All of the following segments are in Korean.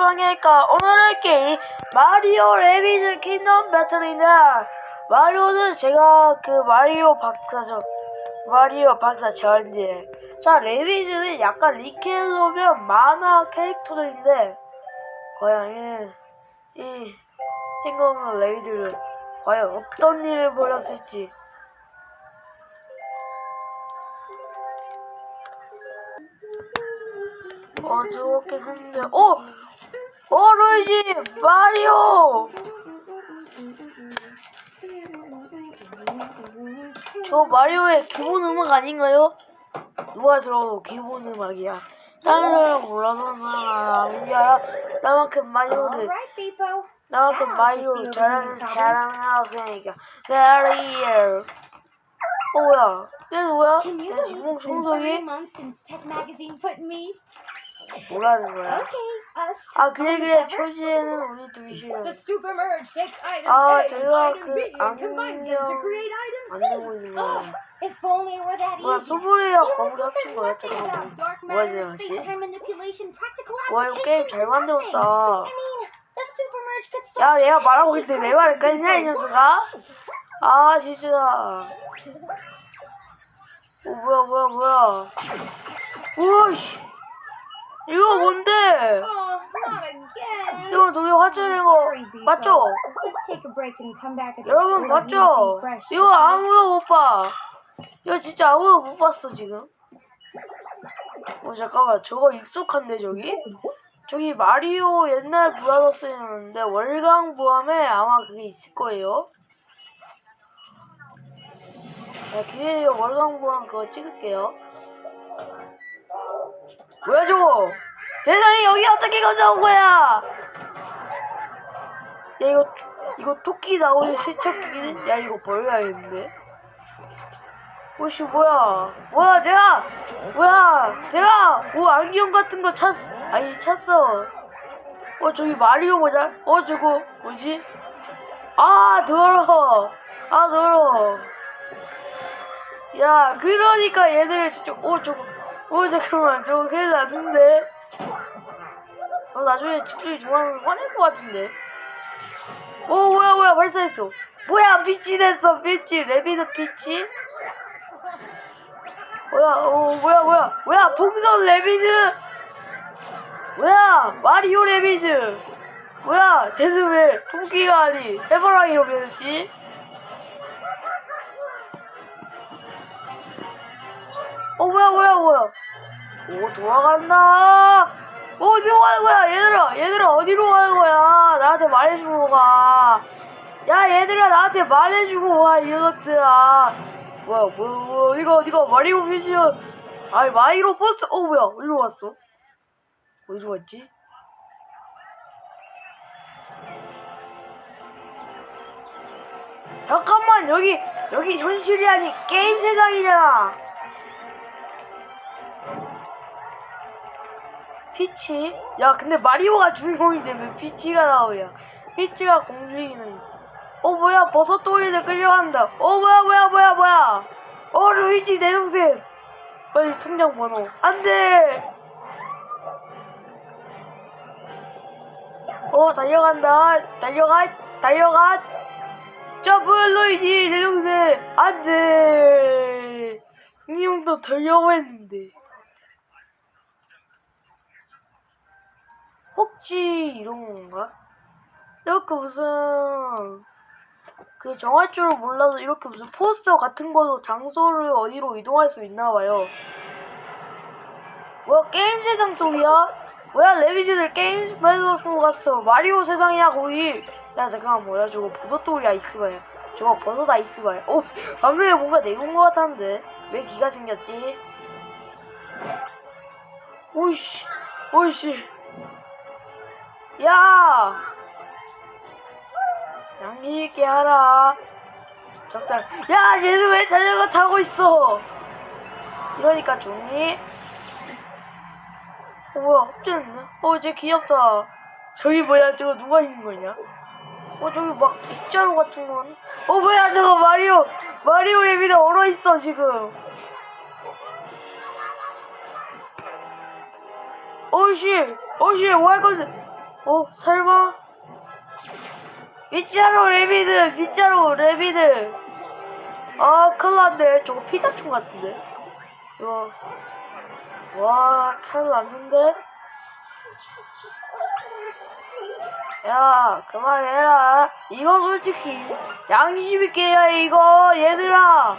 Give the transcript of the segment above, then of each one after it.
안녕하십니까 오늘의 게임 마리오 레비즈 킹덤 배틀인데 마리오는 제가 그 마리오 박사죠. 마리오 박사 전제 자 레비즈는 약간 리케로면 만화 캐릭터들인데 과연 이, 이 생각없는 레비즈는 과연 어떤 일을 벌였을지. 어저께 했는데 어! 어 루이지 마리오 저 마리오의 기본 음악 아닌가요? 누가 들어도 기본 음악이야 다른 사람 몰라서 사람 게 알아 나만큼 마리오를. 나만큼 마리오를 잘하는 사람이라고 생각해 내리에 어 뭐야 얘 뭐야? Believe 지금 me? 뭐라는 거야? 아 그래 그래. 표지에는 우리 둘이 싫어 The super merge takes item 아, 제가 item 그 B and combines them to 안경 create item 안 C. 되고 있는. Oh, 뭐야 easy. 소보레야 거북이 합친 거야 잠깐만 manipulation, practical 와 이거 게임 잘 만들었다 야 얘가 말하고 있는데 내 말을 끊냐 이 녀석아. 아 진짜 어 뭐야 뭐야 뭐야 우와 씨 이거 뭔데 Oh. 이거 우리 화제낸 거. 맞죠? 여러분 fresh. 이거 아무도 못 봐. 이거 진짜 아무도 못 봤어 지금. 어 잠깐만 저거 익숙한데 저기? 저기 마리오 옛날 브라더스였는데 월강 부함에 아마 그게 있을 거예요. 자 월강 부함 그거 찍을게요. 뭐야 저거? 세상에 여기 어떻게 가져온 거야? 야 이거 이거 토끼 나오는 세척기는 야 이거 버려야겠는데. 혹시 뭐야? 뭐야 제가 뭐야 제가 뭐 안경 같은 거 찾 아니 찾어. 어 저기 마리오 보자. 어 저거 뭐지? 아 더러워. 아 더러워. 야 그러니까 얘들 진짜 어 저거 어 잠깐만 저거 큰일 났는데. 어 나중에 집주인 좋아하면 화낼 것 같은데. 오 뭐야 뭐야 발사했어. 뭐야 빛이 됐어 빛이 레비드 빛이 뭐야 오 뭐야 뭐야. 뭐야 풍선 레비드? 뭐야 마리오 레비드? 뭐야 쟤는 왜 토끼가 아니 해바라기로 변했지? 어 뭐야 뭐야 뭐야. 오 돌아간다 어, 어디로 가는 거야? 얘들아 얘들아 어디로 가는 거야? 나한테 말해주고 가 야 얘들아 나한테 말해주고 와 이 녀석들아. 뭐야 뭐야 뭐야 이거 이거 마리오 뮤지엄 아이 마이로 버스 어 뭐야 어디로 갔어? 어디로 갔지? 잠깐만 여기 여기 현실이 아니 게임 세상이잖아 피치? 야 근데 마리오가 주인공인데 왜 피치가 나오냐 피치가 공주이는. 어 뭐야? 버섯 돌이들 끌려간다. 어 뭐야 뭐야 뭐야 뭐야? 어 루이지 내 동생. 빨리 통장 번호. 안돼! 어 달려간다. 달려가 달려가. 점프 루이지 내 동생. 안돼! 이 형도 달려고 했는데 혹시 이런 건가? 이렇게 무슨 그 정할 줄을 몰라도 이렇게 무슨 포스터 같은 거도 장소를 어디로 이동할 수 있나 봐요. 뭐야 게임 세상 속이야? 뭐야 레비즈들 게임 세상 속 갔어. 마리오 세상이야 거기. 야 잠깐만 뭐야 저거 버섯돌이 아이스바야. 저거 버섯 아이스바야. 어 방금에 뭔가 내본 것 같았는데 왜 기가 생겼지? 오이씨 오이씨. 야! 양기 있게 하라. 적당. 야, 쟤는 왜 자전거 타고 있어? 이러니까 좋니? 어, 뭐야, 없지않네 어, 쟤 귀엽다. 저기 뭐야, 저거 누가 있는 거냐? 어, 저기 막 빗자루 같은 건. 어, 뭐야, 저거 마리오, 마리오 레비는 얼어 있어, 지금. 어이씨, 어이씨, 뭐할 건데? 어 설마? 밑자로 레비드 밑자로 레비드 아 큰일났네. 저거 피자충 같은데? 이거. 와 큰일났는데? 야 그만해라. 이거 솔직히 양심 있게 해야 해, 이거. 얘들아.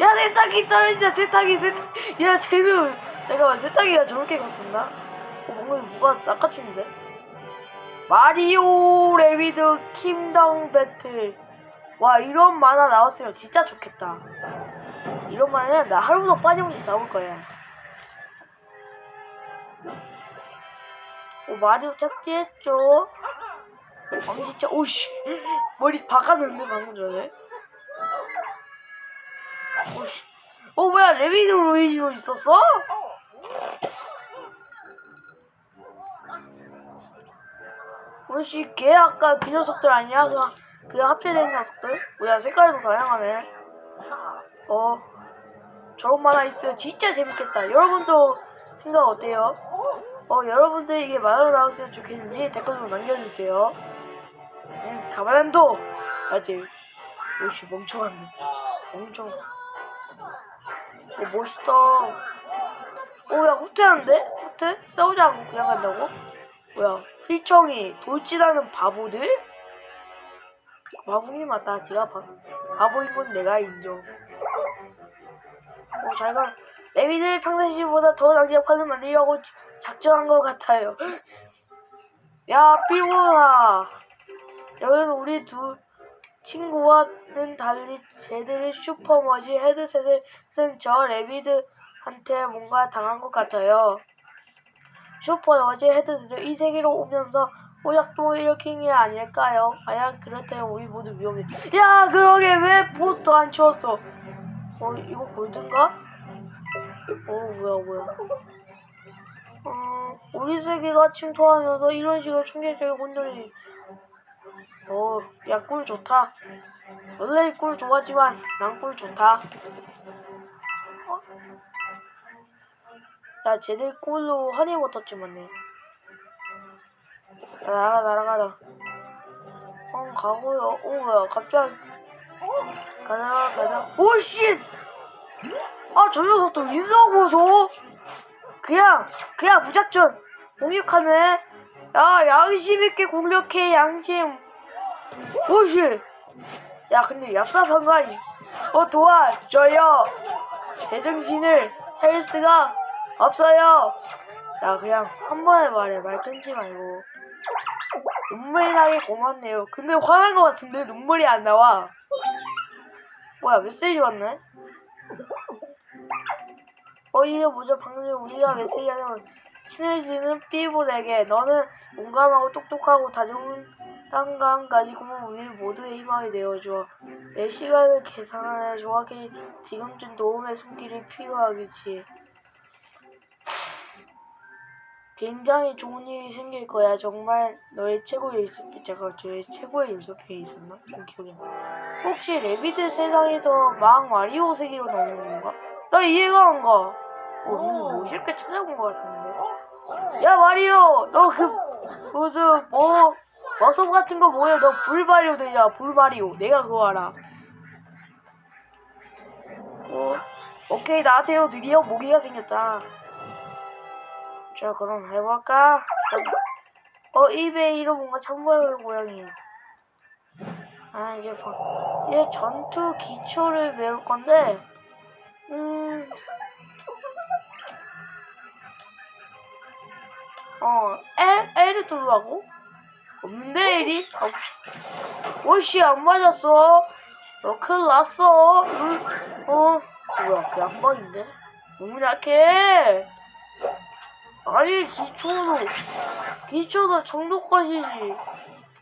야 세탁기 떨어진다. 세탁기 세탁. 야 쟤는. 잠깐만 세탁기가 저렇게 컸었나? 어, 뭔가 뭐가 낚아치는데? 마리오 레비드 킹덤 배틀. 와 이런 만화 나왔으면 진짜 좋겠다. 이런 만화는 나 하루도 빠짐없이 나올 거야. 오 마리오 짝지했죠? 아 진짜 오씨. 머리 박았는데 방금 전에? 오씨. 어 뭐야 레비드 로이지로 있었어? 오씨 걔 아까 그 녀석들 아니야? 그, 그 합체된 녀석들? 뭐야 색깔도 다양하네 어 저런 만화 있으면 진짜 재밌겠다 여러분도 생각 어때요? 어 여러분들 이게 만화로 나왔으면 좋겠는지 댓글로 남겨주세요 응 가만안둬 아직 오씨 멍청하네 멍청 오 멋있다 오야 호텔인데? 호텔? 싸우지 않고 그냥 간다고? 뭐야 휘청이 돌진하는 바보들? 바보님 맞다. 네가 바, 바보인 건 내가 인정. 오 잘 가. 레미들 평상시보다 더 낭비판을 만들려고 지- 작정한 것 같아요. 야 삐보나 여기는 우리 두 친구와는 달리 쟤들은 슈퍼머지 헤드셋을 쓴 저 레비드한테 뭔가 당한 것 같아요. 슈퍼머지 헤드셋을 이 세계로 오면서 오작동을 일으킨 게 아닐까요? 만약 그렇다면 우리 모두 위험해. 야, 그러게 왜 보트 안 치웠어? 어, 이거 골든가? 어, 뭐야, 뭐야. 어, 우리 세계가 침투하면서 이런 식으로 충격적인 혼돈이 어, 야, 꿀 좋다. 원래 꿀 좋아하지만 난 꿀 좋다. 어? 야, 쟤들 꿀로 허니버터 찜었네. 야, 날아가, 날아가다. 어, 가고요. 어, 뭐야, 갑자기. 가자, 가자. 오, 씨! 아, 저 녀석도 인성 보소! 그냥, 그냥 무작전 공격하네. 야, 양심 있게 공격해, 양심. 오씨! 야, 근데 아니? 어, 도와줘요! 제정신을 수가 없어요! 야, 그냥 한 번에 말해. 말 끊지 말고. 눈물이 나게 고맙네요. 근데 화난 거 같은데 눈물이 안 나와. 뭐야, 메시지 왔네? 어, 이거 뭐죠? 방금 우리가 메시지 하는 친해지는 삐보에게 너는 용감하고 똑똑하고 다정한감 가지고 우리 모두의 희망이 되어줘. 내 시간을 계산하여 정확히 지금쯤 도움의 손길이 필요하겠지. 굉장히 좋은 일이 생길 거야. 정말 너의 최고의 일석배. 잠깐, 저의 최고의 일석배 있었나? 좀 기억이 안 나. 혹시 레비드 세상에서 막 마리오 세계로 나오는 건가? 나 이해가 안 가. 어, 근데 뭐 이렇게 찾아본 것 같은데. 야 마리오, 너그 무슨 뭐 머슴 같은 거 뭐야? 너 불마리오 되냐? 불마리오. 내가 그거 알아. 어, 오케이 나한테도 드디어 모기가 생겼다. 자 그럼 해볼까? 어 이런 뭔가 참모양 모양이야. 아 이제 봐. 이제 전투 기초를 배울 건데, 음, 어 L L을 누르라고? 없는데 L이? 어. 오씨 안 맞았어. 너 큰일 났어. 응? 어 뭐야 그 양방인데? 너무 약해. 아니 기초도 기초도 정도까지지.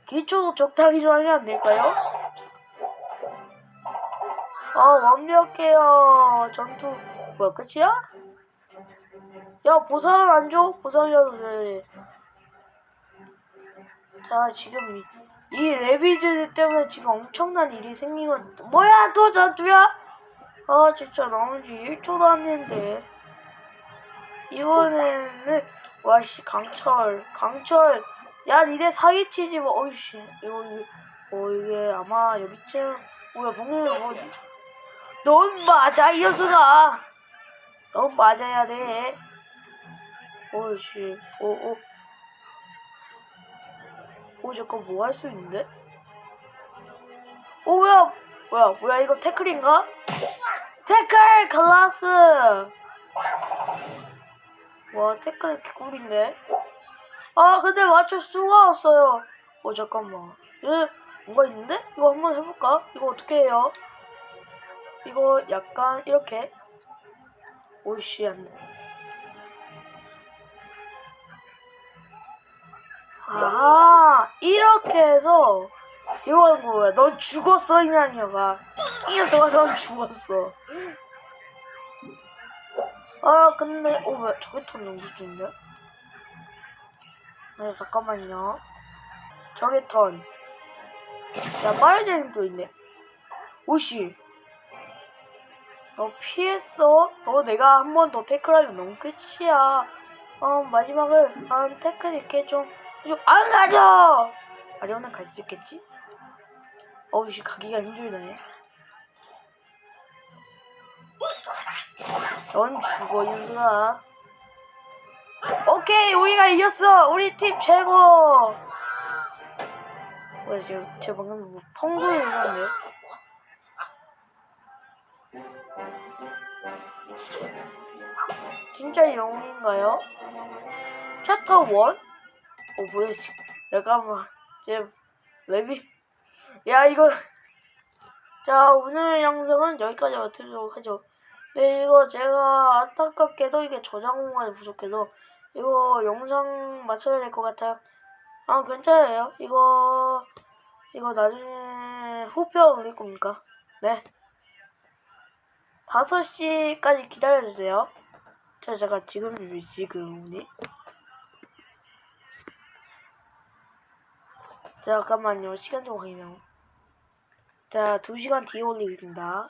기초도 적당히 좀 하면 안 될까요? 아 완벽해요 전투 뭐야 끝이야? 야 보상 안 줘? 보상이라도 줘야지 자 지금 이, 이 레비드 때문에 지금 엄청난 일이 생긴 건 뭐야 또 전투야? 아 진짜 나온 지 1초도 안 됐는데 이번에는 와씨 강철. 강철. 야 니네 사기치지 뭐 어이씨. 이거 어 이게 아마 여기쯤 뭐야 방금 뭐넌 맞아 이 녀석아. 넌 맞아야 돼. 어이씨. 어어. 어 잠깐 뭐 할 수 있는데? 어 뭐야. 뭐야 뭐야 이거 태클인가? 태클 클라스 와 태클 개꿀인데? 아 근데 맞출 수가 없어요. 어 잠깐만. 얘 뭔가 있는데? 이거 한번 해볼까? 이거 어떻게 해요? 이거 약간 이렇게. 오이씨 안돼. 아 이렇게 해서 이거 하는 거야? 넌 죽었어 이 녀석아. 이 녀석아 넌 죽었어 아 근데 어왜 저기 턴 연기중인데? 네 잠깐만요 저기 턴. 야 빠르게는 또 있네. 오씨. 너 피했어? 너 내가 한 번 더 태클하면 너무 끝이야. 어 마지막은 아 태클 이렇게 좀좀안 가져. 아리오는 갈 수 있겠지? 어우 씨 가기가 힘들네. 넌 죽어 윤수아. 오케이 우리가 이겼어. 우리 팀 최고. 뭐야 지금 제가 방금 뭐 펑소리 들었는데 진짜 영웅인가요? 챕터 1? 어 뭐야 잠깐만 제 레비 야 이거 자 오늘 영상은 여기까지 마치도록 하죠 네 이거 제가 안타깝게도 이게 저장 공간이 부족해서 이거 영상 맞춰야 될 것 같아요. 아 괜찮아요. 이거 이거 나중에 후표 올릴 겁니까? 네. 5시까지 기다려주세요. 자 잠깐 지금 지금 우리 잠깐만요. 시간 좀 확인해요. 자 2시간 뒤에 올리겠습니다